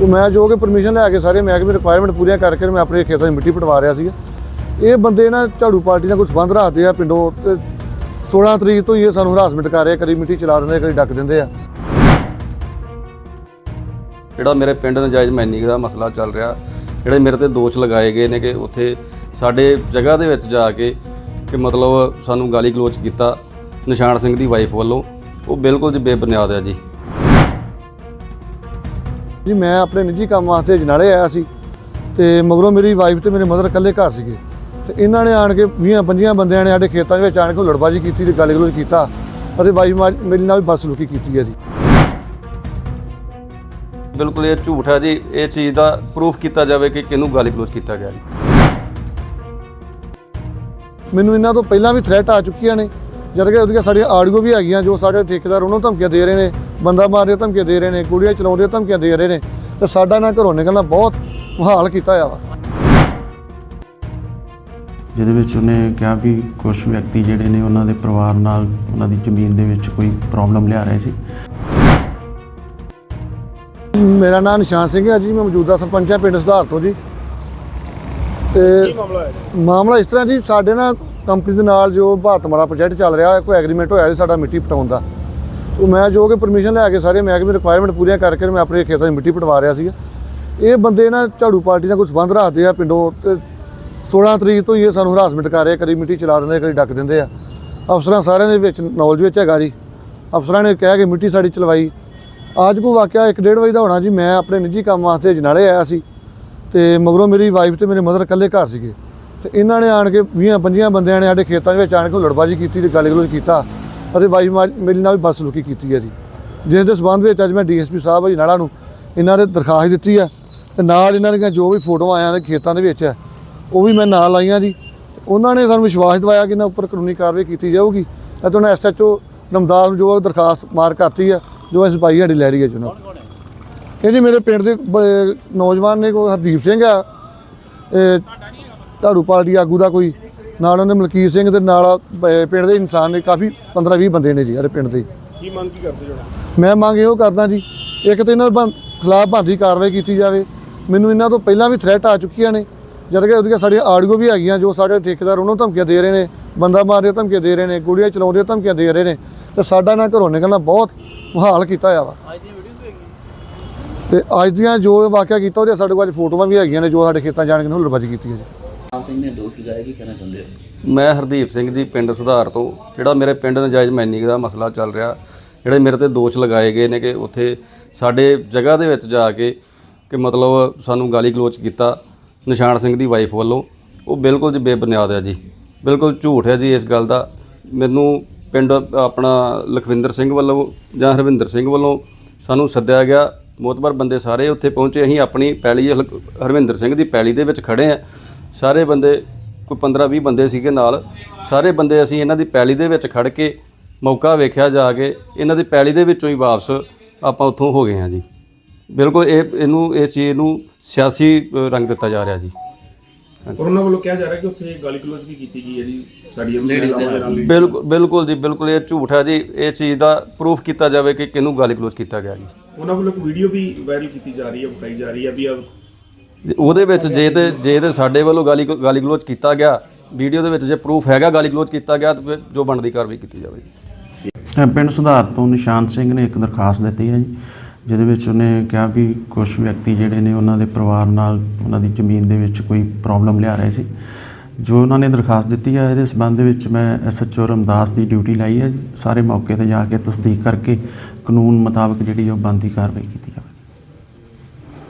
ਉਹ ਮੈਂ ਜੋ ਕਿ ਪਰਮਿਸ਼ਨ ਲੈ ਕੇ ਸਾਰੇ ਮਹਿਕਮੇ ਰਿਕੁਆਇਰਮੈਂਟ ਪੂਰੀਆਂ ਕਰਕੇ ਮੈਂ ਆਪਣੇ ਖੇਤਾਂ 'ਚ ਮਿੱਟੀ ਪਟਵਾ ਰਿਹਾ ਸੀਗਾ। ਇਹ ਬੰਦੇ ਨਾ ਝਾੜੂ ਪਾਰਟੀ ਨਾਲ ਕੋਈ ਸੰਬੰਧ ਰੱਖਦੇ ਆ ਪਿੰਡੋਂ ਤੇ 16 ਤਰੀਕ ਤੋਂ ਹੀ ਇਹ ਸਾਨੂੰ ਹਰਾਸਮੈਂਟ ਕਰ ਰਹੇ ਆ, ਕਦੀ ਮਿੱਟੀ ਚਲਾ ਦਿੰਦੇ ਆ, ਕਦੀ ਡੱਕ ਦਿੰਦੇ ਆ। ਜਿਹੜਾ ਮੇਰੇ ਪਿੰਡ ਨਜਾਇਜ਼ ਮਾਈਨਿੰਗ ਦਾ ਮਸਲਾ ਚੱਲ ਰਿਹਾ ਜਿਹੜੇ ਮੇਰੇ ਤੇ ਦੋਸ਼ ਲਗਾਏ ਗਏ ਨੇ ਕਿ ਉੱਥੇ ਸਾਡੇ ਜਗ੍ਹਾ ਦੇ ਵਿੱਚ ਜਾ ਕੇ ਕਿ ਮਤਲਬ ਸਾਨੂੰ ਗਾਲੀ ਗਲੋਚ ਕੀਤਾ ਨਿਸ਼ਾਨ ਸਿੰਘ ਦੀ ਵਾਈਫ ਵੱਲੋਂ ਉਹ ਬਿਲਕੁਲ ਜੀ ਬੇਬੁਨਿਆਦ ਹੈ ਜੀ। ਜੀ ਮੈਂ ਆਪਣੇ ਨਿੱਜੀ ਕੰਮ ਵਾਸਤੇ ਜਨਾਲੇ ਆਇਆ ਸੀ ਤੇ ਮਗਰੋਂ ਮੇਰੀ ਵਾਈਫ ਤੇ ਮੇਰੇ ਮਦਰ ਇਕੱਲੇ ਘਰ ਸੀਗੇ। ਤੇ ਇਹਨਾਂ ਨੇ ਆਣ ਕੇ 20 25 ਬੰਦਿਆਂ ਨੇ ਸਾਡੇ ਖੇਤਾਂ ਦੇ ਵਿੱਚ ਆਣ ਕੇ ਲੜਬਾਜੀ ਕੀਤੀ ਤੇ ਗਾਲੀ ਗਲੋਚ ਕੀਤਾ ਅਤੇ ਵਾਈਫ ਮੇਰੀ ਨਾਲ ਵੀ ਬਦਸਲੂਕੀ ਕੀਤੀ ਹੈ ਜੀ। ਬਿਲਕੁਲ ਇਹ ਝੂਠ ਹੈ ਜੀ। ਇਹ ਚੀਜ਼ ਦਾ ਪ੍ਰੂਫ ਕੀਤਾ ਜਾਵੇ ਕਿ ਕਿਹਨੂੰ ਗਾਲੀ ਗਲੋਚ ਕੀਤਾ ਗਿਆ ਜੀ। ਮੈਨੂੰ ਇਹਨਾਂ ਤੋਂ ਪਹਿਲਾਂ ਵੀ ਥ੍ਰੈਟ ਆ ਚੁੱਕੀਆਂ ਨੇ। ਜਦ ਕਿ ਉਹਦੀਆਂ ਸਾਡੀਆਂ ਆਡੀਓ ਵੀ ਹੈਗੀਆਂ ਜੋ ਸਾਡੇ ਠੇਕੇਦਾਰ ਉਹਨੂੰ ਧਮਕੀਆਂ ਦੇ ਰਹੇ ਨੇ। ਬੰਦਾ ਮਾਰ ਦੀਆਂ ਧਮਕੀਆਂ ਦੇ ਰਹੇ ਨੇ ਕੁੜੀਆਂ ਚਲਾਉਣ ਦੀਆਂ ਧਮਕੀਆਂ ਦੇ ਰਹੇ ਨੇ ਤੇ ਸਾਡਾ ਨਾ ਘਰੋਂ ਨਿਕਲਣਾ ਬਹੁਤ ਮੁਹਾਲ ਕੀਤਾ ਹੋਇਆ ਵਾ। ਜਿਹਦੇ ਵਿੱਚ ਉਹਨੇ ਕਿਹਾ ਵੀ ਕੁਝ ਵਿਅਕਤੀ ਜਿਹੜੇ ਨੇ ਉਹਨਾਂ ਦੇ ਪਰਿਵਾਰ ਨਾਲ ਉਹਨਾਂ ਦੀ ਜ਼ਮੀਨ ਦੇ ਵਿੱਚ ਕੋਈ ਪ੍ਰੋਬਲਮ ਲਿਆ ਰਹੇ ਸੀ। ਮੇਰਾ ਨਾਮ ਨਿਸ਼ਾਨ ਸਿੰਘ ਹੈ ਜੀ ਮੈਂ ਮੌਜੂਦਾ ਸਰਪੰਚ ਹਾਂ ਪਿੰਡ ਸੁਧਾਰ ਤੋਂ ਜੀ। ਤੇ ਮਾਮਲਾ ਇਸ ਤਰ੍ਹਾਂ ਜੀ ਸਾਡੇ ਨਾਲ ਕੰਪਨੀ ਦੇ ਨਾਲ ਜੋ ਭਾਰਤਮਾਲਾ ਪ੍ਰੋਜੈਕਟ ਚੱਲ ਰਿਹਾ ਹੈ ਕੋਈ ਐਗਰੀਮੈਂਟ ਹੋਇਆ ਸੀ ਸਾਡਾ ਮਿੱਟੀ ਪਟਾਉਣ ਦਾ। ਉਹ ਮੈਂ ਜੋ ਕਿ ਪਰਮਿਸ਼ਨ ਲੈ ਕੇ ਸਾਰੇ ਮਹਿਕਮੇ ਰਿਕੁਆਇਰਮੈਂਟ ਪੂਰੀਆਂ ਕਰਕੇ ਮੈਂ ਆਪਣੇ ਖੇਤਾਂ 'ਚ ਮਿੱਟੀ ਪਟਵਾ ਰਿਹਾ ਸੀਗਾ। ਇਹ ਬੰਦੇ ਨਾ ਝਾੜੂ ਪਾਰਟੀ ਨਾਲ ਕੋਈ ਸੰਬੰਧ ਰੱਖਦੇ ਆ ਪਿੰਡੋਂ ਤੇ 16 ਤਰੀਕ ਤੋਂ ਹੀ ਇਹ ਸਾਨੂੰ ਹਰਾਸਮੈਂਟ ਕਰ ਰਹੇ ਆ, ਕਦੀ ਮਿੱਟੀ ਚਲਾ ਦਿੰਦੇ ਆ, ਕਦੀ ਡੱਕ ਦਿੰਦੇ ਆ। ਅਫਸਰਾਂ ਸਾਰਿਆਂ ਦੇ ਵਿੱਚ ਨੌਲੇਜ ਵਿੱਚ ਹੈਗਾ ਜੀ। ਅਫਸਰਾਂ ਨੇ ਕਹਿ ਕੇ ਮਿੱਟੀ ਸਾਡੀ ਚਲਵਾਈ। ਅੱਜ ਕੋ ਵਾਕਿਆ 1:30 ਵਜੇ ਦਾ ਹੋਣਾ ਜੀ ਮੈਂ ਆਪਣੇ ਨਿੱਜੀ ਕੰਮ ਵਾਸਤੇ ਜਨਾਲੇ ਆਇਆ ਸੀ। ਤੇ ਮਗਰੋਂ ਮੇਰੀ ਵਾਈਫ ਤੇ ਮੇਰੇ ਮਦਰ ਇਕੱਲੇ ਘਰ ਸੀਗੇ। ਤੇ ਇਹਨਾਂ ਨੇ ਆਣ ਕੇ 20 25 ਬੰਦਿਆਂ ਨੇ ਸਾਡੇ ਖੇਤਾਂ ਦੇ ਵਿੱਚ ਆਣ ਕੇ ਲੜਬਾਜੀ ਕੀਤੀ ਤੇ ਗਾਲੀ ਗਲੋਚ ਕੀਤਾ। ਅਤੇ ਵਾਈਫ ਮੇਰੀ ਨਾਲ ਵੀ ਬਦਸਲੂਕੀ ਕੀਤੀ ਹੈ ਜੀ। ਜਿਸ ਦੇ ਸਬੰਧ ਵਿੱਚ ਅੱਜ ਮੈਂ ਡੀਐਸਪੀ ਸਾਹਿਬ ਜੀ ਨਾਲਾ ਨੂੰ ਇਹਨਾਂ ਦੇ ਦਰਖਾਸਤ ਦਿੱਤੀ ਹੈ ਤੇ ਨਾਲ ਇਹਨਾਂ ਦੀਆਂ ਜੋ ਵੀ ਫੋਟੋਆਂ ਆਇਆਂ ਦੇ ਖੇਤਾਂ ਦੇ ਵਿੱਚ ਹੈ ਉਹ ਵੀ ਮੈਂ ਨਾਲ ਲਾਈਆਂ ਜੀ। ਉਹਨਾਂ ਨੇ ਸਾਨੂੰ ਵਿਸ਼ਵਾਸ ਦਿਵਾਇਆ ਕਿ ਇਹਨਾਂ ਉੱਪਰ ਕਾਨੂੰਨੀ ਕਾਰਵਾਈ ਕੀਤੀ ਜਾਊਗੀ ਅਤੇ ਉਹਨਾਂ ਐਸਐਚਓ ਨਮਦਾਰ ਨੂੰ ਜੋ ਦਰਖਾਸਤ ਮਾਰ ਕਰਤੀ ਹੈ ਜੋ ਅਸੀਂ ਪਾਈ ਸਾਡੀ ਲੈ ਰਹੀ ਹੈ ਜੀ ਉਹਨਾਂ ਇਹ ਜੀ ਮੇਰੇ ਪਿੰਡ ਦੇ ਨੌਜਵਾਨ ਨੇ ਕੋਈ ਹਰਦੀਪ ਸਿੰਘ ਆ ਇਹ ਝਾੜੂ ਪਾਰਟੀ ਆਗੂ ਦਾ ਕੋਈ ਨਾਲ ਉਹਨੇ ਮਲਕੀਤ ਸਿੰਘ ਦੇ ਨਾਲ ਬ- ਪਿੰਡ ਦੇ ਇਨਸਾਨ ਨੇ ਕਾਫੀ 15 20 ਬੰਦੇ ਨੇ ਜੀ ਸਾਡੇ ਪਿੰਡ ਦੇ। ਕੀ ਮੰਗ ਕੀ ਕਰਦੇ ਜੋ ਮੈਂ ਮੰਗ ਇਹੋ ਕਰਦਾ ਜੀ ਇੱਕ ਤਾਂ ਇਹਨਾਂ ਦੇ ਖਿਲਾਫ ਬੰਦੀ ਕਾਰਵਾਈ ਕੀਤੀ ਜਾਵੇ। ਮੈਨੂੰ ਇਹਨਾਂ ਤੋਂ ਪਹਿਲਾਂ ਵੀ ਥ੍ਰੈਟ ਆ ਚੁੱਕੀਆਂ ਨੇ ਜਦ ਕਿ ਉਹਦੀਆਂ ਸਾਡੀਆਂ ਆਡੀਓ ਵੀ ਹੈਗੀਆਂ ਜੋ ਸਾਡੇ ਠੇਕੇਦਾਰ ਉਹਨੂੰ ਧਮਕੀਆਂ ਦੇ ਰਹੇ ਨੇ ਬੰਦਾ ਮਾਰ ਦੀਆਂ ਧਮਕੀਆਂ ਦੇ ਰਹੇ ਨੇ ਕੁੜੀਆਂ ਚਲਾਉਣ ਦੀਆਂ ਧਮਕੀਆਂ ਦੇ ਰਹੇ ਨੇ ਤੇ ਸਾਡਾ ਨਾ ਘਰੋਂ ਨਿਕਲਣਾ ਬਹੁਤ ਮੁਹਾਲ ਕੀਤਾ ਹੋਇਆ ਵਾ। ਤੇ ਅੱਜ ਦੀਆਂ ਜੋ ਵਾਕਿਆ ਕੀਤਾ ਉਹਦੇ ਸਾਡੇ ਕੋਲ ਅੱਜ ਫੋਟੋਆਂ ਵੀ ਹੈਗੀਆਂ ਨੇ ਜੋ ਸਾਡੇ ਖੇਤਾਂ ਜਾਣ ਕੇ ਹੁਲੜਬਾਜੀ ਕੀਤੀ ਹੈ ਜੀ। ਆਮ ਸਿੰਘ ਨੇ ਦੋਸ਼ ਲਗਾਇਆ ਕੀ ਕਹਿਣਾ ਚਾਹੁੰਦੇ ਹੋ? ਮੈਂ ਹਰਦੀਪ ਸਿੰਘ ਜੀ, ਪਿੰਡ ਸੁਧਾਰ ਤੋਂ। ਜਿਹੜਾ ਮੇਰੇ ਪਿੰਡ ਨਜਾਇਜ਼ ਮਾਈਨਿੰਗ ਦਾ ਮਸਲਾ ਚੱਲ ਰਿਹਾ, ਜਿਹੜੇ ਮੇਰੇ ਤੇ ਦੋਸ਼ ਲਗਾਏ ਗਏ ਨੇ ਕਿ ਉੱਥੇ ਸਾਡੇ ਜਗ੍ਹਾ ਦੇ ਵਿੱਚ ਜਾ ਕੇ ਕਿ ਮਤਲਬ ਸਾਨੂੰ ਗਾਲੀ ਗਲੋਚ ਕੀਤਾ ਨਿਸ਼ਾਨ ਸਿੰਘ ਦੀ ਵਾਈਫ ਵੱਲੋਂ। ਉਹ ਬਿਲਕੁਲ ਜੀ ਬੇਬੁਨਿਆਦ ਹੈ ਜੀ। ਬਿਲਕੁਲ ਝੂਠ ਹੈ ਜੀ ਇਸ ਗੱਲ ਦਾ। ਮੈਨੂੰ ਪਿੰਡ ਆਪਣਾ ਲਖਵਿੰਦਰ ਸਿੰਘ ਵੱਲੋਂ ਜਾਂ ਹਰਵਿੰਦਰ ਸਿੰਘ ਵੱਲੋਂ ਸਾਨੂੰ ਸੱਦਿਆ ਗਿਆ। ਮੋਤਬਰ ਬੰਦੇ ਸਾਰੇ ਉੱਥੇ ਪਹੁੰਚੇ। ਅਸੀਂ ਆਪਣੀ ਪੈਲੀ ਹਲ- ਹਰਵਿੰਦਰ ਸਿੰਘ ਦੀ ਪੈਲੀ ਦੇ ਵਿੱਚ ਖੜੇ ਆ ਸਾਰੇ ਬੰਦੇ ਕੋਈ 15 20 ਬੰਦੇ ਸੀਗੇ ਨਾਲ ਸਾਰੇ ਬੰਦੇ ਅਸੀਂ ਇਹਨਾਂ ਦੀ ਪੈਲੀ ਦੇ ਵਿੱਚ ਖੜ ਕੇ ਮੌਕਾ ਵੇਖਿਆ ਜਾ ਕੇ ਇਹਨਾਂ ਦੀ ਪੈਲੀ ਦੇ ਵਿੱਚੋਂ ਹੀ ਵਾਪਸ ਆਪਾਂ ਉੱਥੋਂ ਹੋ ਗਏ ਹਾਂ ਜੀ। ਬਿਲਕੁਲ ਇਹ ਇਹਨੂੰ ਇਸ ਚੀਜ਼ ਨੂੰ ਸਿਆਸੀ ਰੰਗ ਦਿੱਤਾ ਜਾ ਰਿਹਾ ਜੀ। ਉਹਨਾਂ ਵੱਲੋਂ ਕਿਹਾ ਜਾ ਰਿਹਾ ਕਿ ਉੱਥੇ ਗਾਲੀ ਗਲੋਚ ਵੀ ਕੀਤੀ ਗਈ ਹੈ ਜੀ ਸਾਡੀ। ਬਿਲਕੁਲ ਬਿਲਕੁਲ ਜੀ ਬਿਲਕੁਲ ਇਹ ਝੂਠ ਹੈ ਜੀ। ਇਹ ਚੀਜ਼ ਦਾ ਪ੍ਰੂਫ ਕੀਤਾ ਜਾਵੇ ਕਿ ਕਿਹਨੂੰ ਗਾਲੀ ਗਲੋਚ ਕੀਤਾ ਗਿਆ ਜੀ। ਉਹਨਾਂ ਵੱਲੋਂ ਇੱਕ ਵੀਡੀਓ ਵੀ ਵਾਇਰਲ ਕੀਤੀ ਜਾ ਰਹੀ ਹੈ ਵਿਖਾਈ ਜਾ ਰਹੀ ਹੈ ਵੀ ਉਹਦੇ ਵਿੱਚ ਜੇ ਤੇ ਜੇ ਤੇ ਸਾਡੇ ਵੱਲੋਂ ਗਾਲੀ ਗਾਲੀ ਗਲੋਚ ਕੀਤਾ ਗਿਆ, ਵੀਡੀਓ ਦੇ ਵਿੱਚ ਜੇ ਪ੍ਰੂਫ ਹੈਗਾ ਗਾਲੀ ਗਲੋਚ ਕੀਤਾ ਗਿਆ, ਤਾਂ ਫਿਰ ਜੋ ਬਣਦੀ ਕਾਰਵਾਈ ਕੀਤੀ ਜਾਵੇ ਪਿੰਡ ਸੁਧਾਰ ਤੋਂ ਨਿਸ਼ਾਨ ਸਿੰਘ ਨੇ ਇੱਕ ਦਰਖਾਸਤ ਦਿੱਤੀ ਹੈ ਜੀ, ਜਿਹਦੇ ਵਿੱਚ ਉਹਨੇ ਕਿਹਾ ਵੀ ਕੁਝ ਵਿਅਕਤੀ ਜਿਹੜੇ ਨੇ ਉਹਨਾਂ ਦੇ ਪਰਿਵਾਰ ਨਾਲ ਉਹਨਾਂ ਦੀ ਜ਼ਮੀਨ ਦੇ ਵਿੱਚ ਕੋਈ ਪ੍ਰੋਬਲਮ ਲਿਆ ਰਹੇ ਸੀ। ਜੋ ਉਹਨਾਂ ਨੇ ਦਰਖਾਸਤ ਦਿੱਤੀ ਹੈ, ਇਹਦੇ ਸਬੰਧ ਵਿੱਚ ਮੈਂ ਐਸਐਚਓ ਰਮਦਾਸ ਦੀ ਡਿਊਟੀ ਲਾਈ ਹੈ ਜੀ, ਸਾਰੇ ਮੌਕੇ ਤੇ ਜਾ ਕੇ ਤਸਦੀਕ ਕਰਕੇ ਕਾਨੂੰਨ ਮੁਤਾਬਕ ਜਿਹੜੀ ਉਹ ਬਣਦੀ ਕਾਰਵਾਈ ਕੀਤੀ ਜਾਵੇ।